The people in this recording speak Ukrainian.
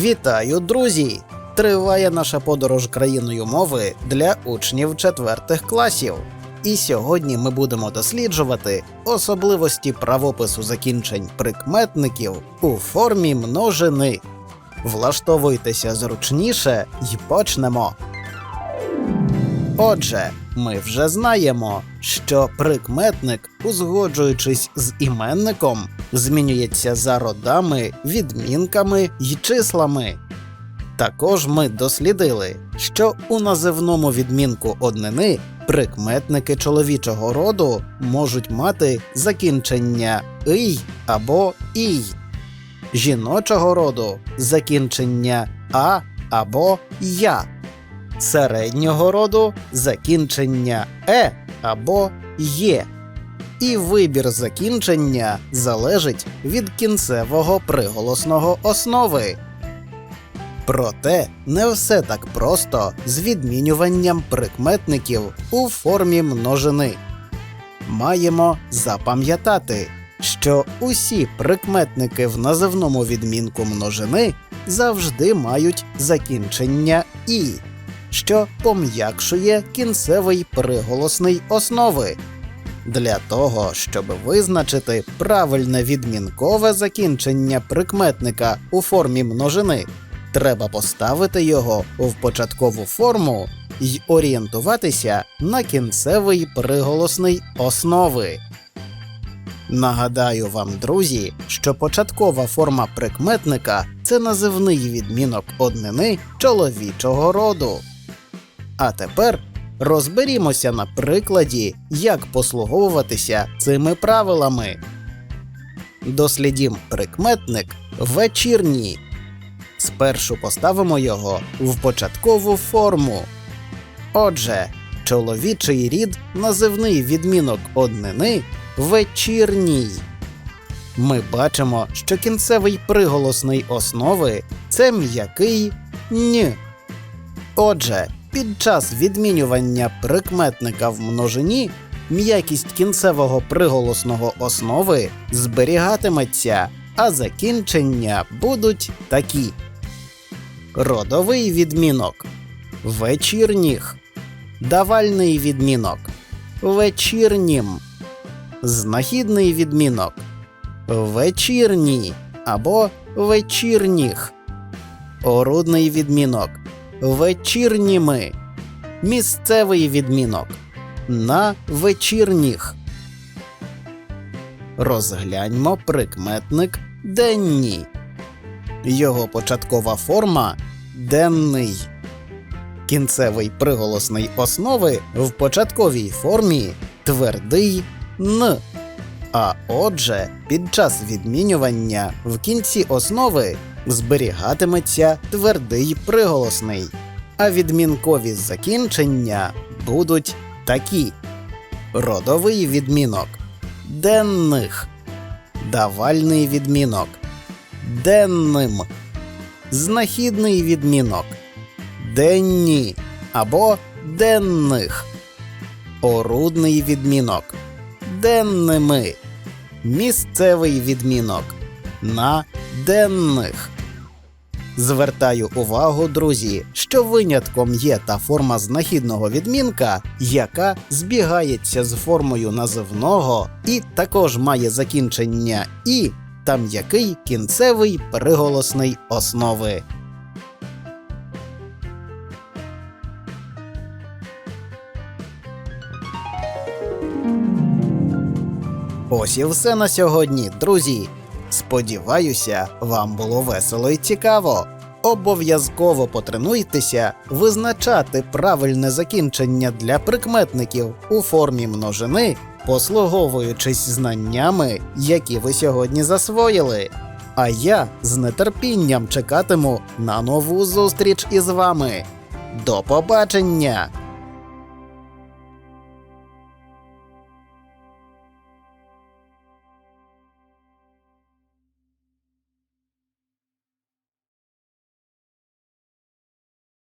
Вітаю, друзі! Триває наша подорож країною мови для учнів четвертих класів. І сьогодні ми будемо досліджувати особливості правопису закінчень прикметників у формі множини. Влаштовуйтеся зручніше і почнемо. Отже, ми вже знаємо, що прикметник, узгоджуючись з іменником, змінюється за родами, відмінками й числами. Також ми дослідили, що у називному відмінку однини прикметники чоловічого роду можуть мати закінчення ий або ій, жіночого роду закінчення а або я середнього роду закінчення е або є. І вибір закінчення залежить від кінцевого приголосного основи. Проте не все так просто з відмінюванням прикметників у формі множини. Маємо запам'ятати, що усі прикметники в називному відмінку множини завжди мають закінчення і що пом'якшує кінцевий приголосний основи. Для того, щоб визначити правильне відмінкове закінчення прикметника у формі множини, треба поставити його в початкову форму й орієнтуватися на кінцевий приголосний основи. Нагадаю вам, друзі, що початкова форма прикметника це називний відмінок однини чоловічого роду. А тепер розберімося на прикладі, як послуговуватися цими правилами. Дослідім прикметник вечірній. Спершу поставимо його в початкову форму. Отже, чоловічий рід називний відмінок однини вечірній. Ми бачимо, що кінцевий приголосний основи це м'який н. Отже, під час відмінювання прикметника в множині м'якість кінцевого приголосного основи зберігатиметься, а закінчення будуть такі: родовий відмінок. Вечірніх, давальний відмінок. Вечірнім, знахідний відмінок. Вечірній або вечірніх, орудний відмінок вечірніми, місцевий відмінок на вечірніх. Розгляньмо прикметник денній. Його початкова форма денний. Кінцевий приголосний основи в початковій формі твердий н. А отже, під час відмінювання в кінці основи зберігатиметься твердий приголосний, а відмінкові закінчення будуть такі: родовий відмінок денних, давальний відмінок денним, знахідний відмінок денні або денних, орудний відмінок денними, місцевий відмінок на денних. Звертаю увагу, друзі, що винятком є та форма знахідного відмінка, яка збігається з формою називного і також має закінчення і та м'який кінцевий приголосний основи. Ось і все на сьогодні, друзі. Сподіваюся, вам було весело і цікаво. Обов'язково потренуйтеся визначати правильне закінчення для прикметників у формі множини, послуговуючись знаннями, які ви сьогодні засвоїли. А я з нетерпінням чекатиму на нову зустріч із вами. До побачення!